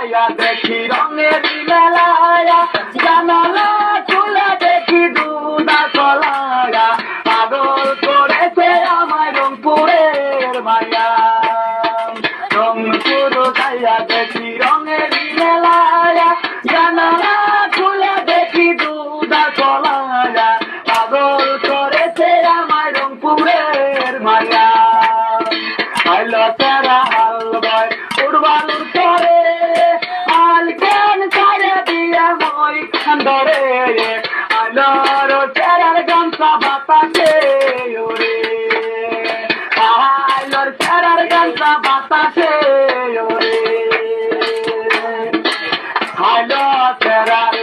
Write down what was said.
যাইয়া দেখি রঙের মেলায়া, জানালা খুলে দেখি দুদা কলায়া পাগল করেছে আমায় রংপুরের মায়া। রংপুর যাইয়া দেখি রঙের মেলায়া, জানালা খুলে দেখি দুদা কলায়া পাগল করেছে আমায় রংপুরের মায়া। হাল বয় উড়বাল করে ধরে আলোর চেরার গামছা বাতাসে ওরে আলোর চেরার গামছা বাতাসে ওরে আলো চেরার